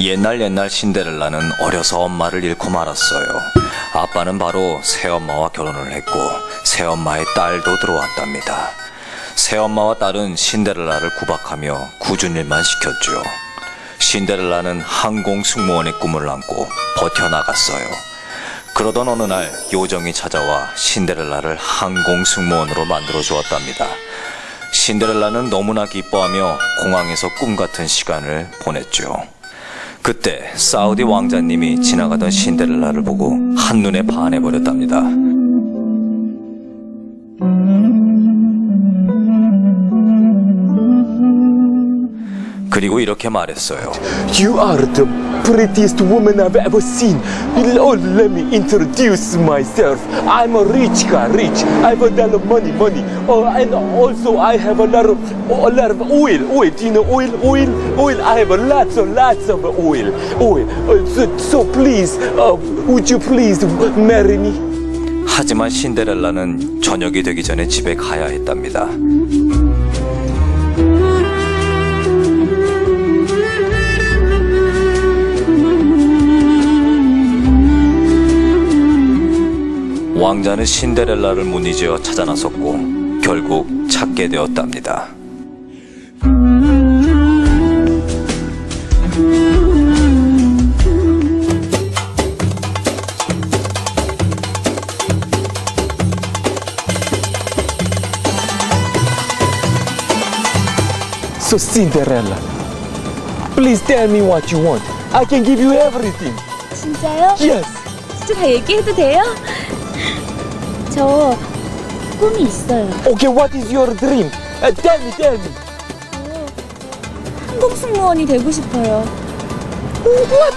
옛날 옛날 신데렐라는 어려서 엄마를 잃고 말았어요. 아빠는 바로 새엄마와 결혼을 했고 새엄마의 딸도 들어왔답니다. 새엄마와 딸은 신데렐라를 구박하며 굳은 일만 시켰죠. 신데렐라는 항공 승무원의 꿈을 안고 버텨나갔어요. 그러던 어느 날 요정이 찾아와 신데렐라를 항공 승무원으로 만들어 주었답니다. 신데렐라는 너무나 기뻐하며 공항에서 꿈 같은 시간을 보냈죠. 그때 사우디 왕자님이 지나가던 신데렐라를 보고 한눈에 반해버렸답니다. 그리고 이렇게 말했어요. You are the prettiest woman I've ever seen. Oh, let me introduce myself. I'm a rich guy, rich. I have a lot of money, money. Oh, and also I have a lot of, a lot of oil, oil. Do you know oil, oil, oil? I have a lots of, lots of oil, oil. Uh, so, so please, uh, would you please marry me? 하지만 신데렐라는 저녁이 되기 전에 집에 가야 했답니다. 왕자는 신데렐라를 무늬지어 찾아 나섰고 결국 찾게 되었답니다. So Cinderella, please tell me what you want. I can give you everything. 진짜요? Yes. 진짜 다 얘기해도 돼요? 저 꿈이 있어요. Okay, what is your dream? Uh, tell me, tell me. 항공 승무원이 되고 싶어요. What?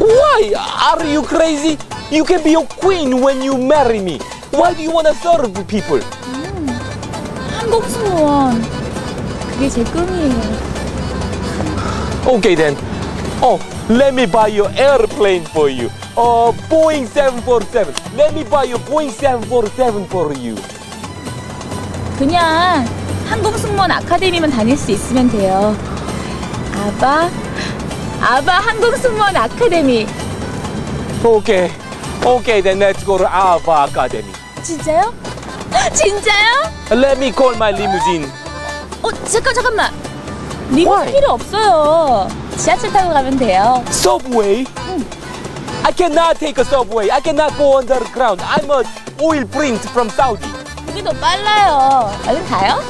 Why? Are you crazy? You can be a queen when you marry me. Why do you want to serve people? 항공 승무원. 그게 제 꿈이에요. Okay then. Oh, let me buy your airplane for you. Uh, Boeing 747. Let me buy your Boeing 747 for you. 그냥 항공 승무원 아카데미만 다닐 수 있으면 돼요. 아바, 아바 항공 승무원 아카데미. Okay. Okay, then let's go to Ava Academy. 진짜요? 진짜요? Let me call my limousine. 어, 잠깐 잠깐만. 리무진? 필요 없어요. 지하철 타고 가면 돼요. Subway? I cannot take a subway. I cannot go underground. I'm a oil prince from Saudi. 그게 더 빨라요. 얼른 가요.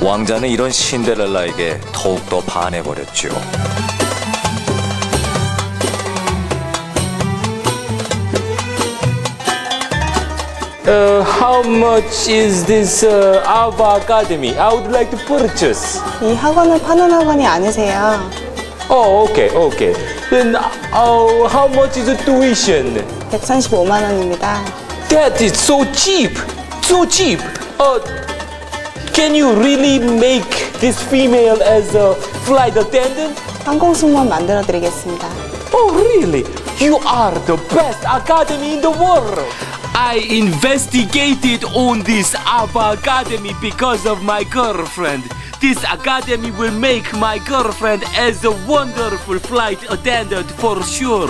왕자는 이런 신데렐라에게 더욱더 반해버렸죠. Uh, how much is this uh, Ava Academy? I would like to purchase. 이 학원을 파는 학원이 아니세요. Oh, okay, okay. Then uh, how much is the tuition? 135만 원입니다. That is so cheap, so cheap. Uh, can you really make this female as a flight attendant? 항공 승무원 만들어 드리겠습니다. Oh, really? You are the best academy in the world. I investigated on this ABBA Academy because of my girlfriend. This academy will make my girlfriend as a wonderful flight attendant for sure.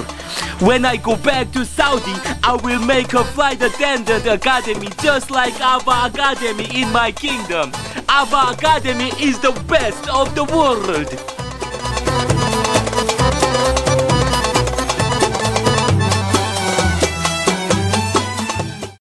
When I go back to Saudi, I will make a flight attendant academy just like ABBA Academy in my kingdom. ABBA Academy is the best of the world.